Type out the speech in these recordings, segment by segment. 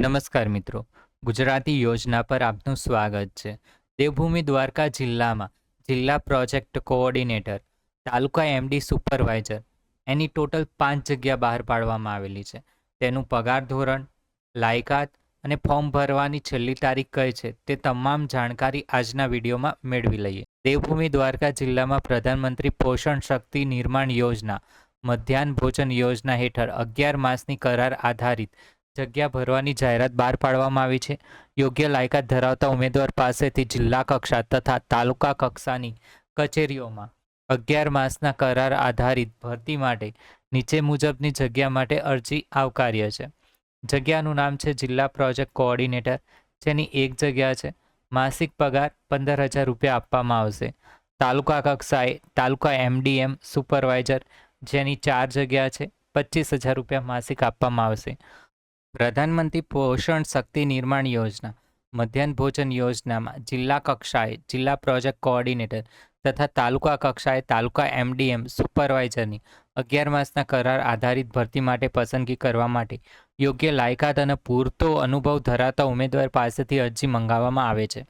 નમસ્કાર મિત્રો. ગુજરાતી યોજના પર આપનું સ્વાગત છે. દેવભૂમિ દ્વારકા જિલ્લામાં જિલ્લા પ્રોજેક્ટ કોઓર્ડિનેટર, તાલુકા એમડી સુપરવાઇઝર, એની ટોટલ પાંચ જગ્યા બહાર પાડવામાં આવેલી છે. તેનું પગાર ધોરણ, લાયકાત અને ફોર્મ ભરવાની છેલ્લી તારીખ કઈ છે તે તમામ જાણકારી આજના વિડીયોમાં મેળવી લઈએ. દેવભૂમિ દ્વારકા જિલ્લામાં પ્રધાનમંત્રી પોષણ શક્તિ નિર્માણ યોજના, મધ્યાહન ભોજન યોજના હેઠળ અગિયાર માસની કરાર આધારિત જગ્યા ભરવાની જાહેરાત બહાર પાડવામાં આવી છે. યોગ્ય લાયકાત ધરાવતા ઉમેદવાર પાસેથી જિલ્લા કક્ષા તથા તાલુકા કક્ષાની કચેરીઓમાં અગિયાર માસના કરાર આધારિત ભરતી માટે નીચે મુજબની જગ્યા માટે અરજી આવકાર્ય છે. જગ્યાનું નામ છે જિલ્લા પ્રોજેક્ટ કોઓર્ડિનેટર. જેની એક જગ્યા છે. માસિક પગાર પંદર હજાર રૂપિયા આપવામાં આવશે. તાલુકા કક્ષાએ તાલુકા એમડીએમ સુપરવાઇઝર જેની ચાર જગ્યા છે, પચીસ હજાર રૂપિયા માસિક આપવામાં આવશે. પ્રધાનમંત્રી પોષણ શક્તિ નિર્માણ યોજના, મધ્યાહન ભોજન યોજનામાં જિલ્લા કક્ષાએ જિલ્લા પ્રોજેક્ટ કોઓર્ડિનેટર તથા તાલુકા કક્ષાએ તાલુકા એમડીએમ સુપરવાઇઝરની અગિયાર માસના કરાર આધારિત ભરતી માટે પસંદગી કરવા માટે યોગ્ય લાયકાત અને પૂરતો અનુભવ ધરાવતા ઉમેદવાર પાસેથી અરજી મંગાવવામાં આવે છે.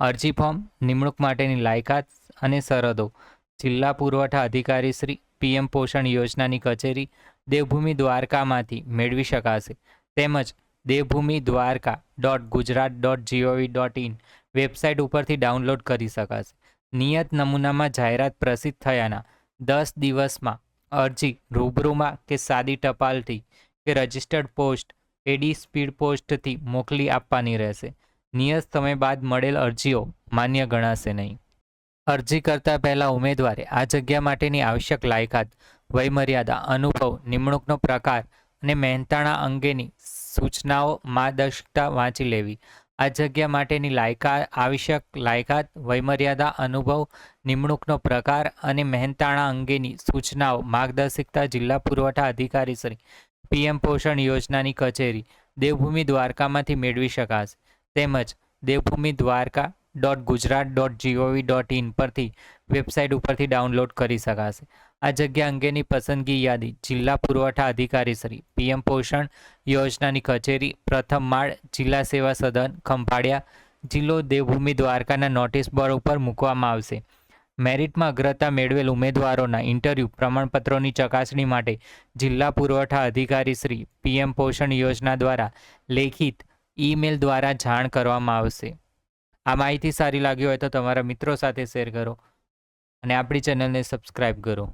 અરજી ફોર્મ, નિમણૂક માટેની લાયકાત અને સરહદો, જિલ્લા પુરવઠા અધિકારી શ્રી પીએમ પોષણ યોજનાની કચેરી, દેવભૂમિ દ્વારકામાંથી મેળવી શકાશે. તેમજ Devbhumi Dwarka dot Gujarat dot GOV dot in website ઉપરથી ડાઉનલોડ કરી શકાશે. નિયત નમૂનામાં જાહેરાત પ્રસિદ્ધ થયાના દસ દિવસમાં અરજી રૂબરૂમાં કે સાદી ટપાલથી કે રજિસ્ટર્ડ પોસ્ટ, એડી સ્પીડ પોસ્ટથી મોકલી આપવાની રહેશે. નિયત સમય બાદ મળેલ અરજીઓ માન્ય ગણાશે નહીં. અરજી કરતા પહેલાં ઉમેદવારે આ જગ્યા માટેની આવશ્યક લાયકાત, વયમર્યાદા, અનુભવ, નિમણૂકનો પ્રકાર અને મહેનતાણા અંગેની સૂચનાઓ માર્ગદર્શિકા વાંચી લેવી. આ જગ્યા માટેની લાયકાત આવશ્યક લાયકાત, વયમર્યાદા, અનુભવ, નિમણૂકનો પ્રકાર અને મહેનતાણા અંગેની સૂચનાઓ માર્ગદર્શિકતા જિલ્લા પુરવઠા અધિકારી શ્રી પીએમ પોષણ યોજનાની કચેરી દેવભૂમિ દ્વારકામાંથી મેળવી શકાશે. તેમજ Devbhumi Dwarka dot Gujarat dot GOV dot in પરથી વેબસાઇટ ઉપરથી ડાઉનલોડ કરી શકાશે. આ જગ્યા અંગેની પસંદગી યાદી જિલ્લા પુરવઠા અધિકારી શ્રી પીએમ પોષણ યોજનાની કચેરી, પ્રથમ માળ, જિલ્લા સેવા સદન, ખંભાળિયા, જિલ્લો દેવભૂમિ દ્વારકાના નોટિસ બોર્ડ ઉપર મૂકવામાં આવશે. મેરિટમાં અગ્રતા મેળવેલ ઉમેદવારોના ઇન્ટરવ્યૂ, પ્રમાણપત્રોની ચકાસણી માટે જિલ્લા પુરવઠા અધિકારી શ્રી પીએમ પોષણ યોજના દ્વારા લેખિત ઈમેલ દ્વારા જાણ કરવામાં આવશે. આ માહિતી સારી લાગી હોય તો તમારા મિત્રો સાથે શેર કરો અને આપણી ચેનલને સબસ્ક્રાઈબ કરો.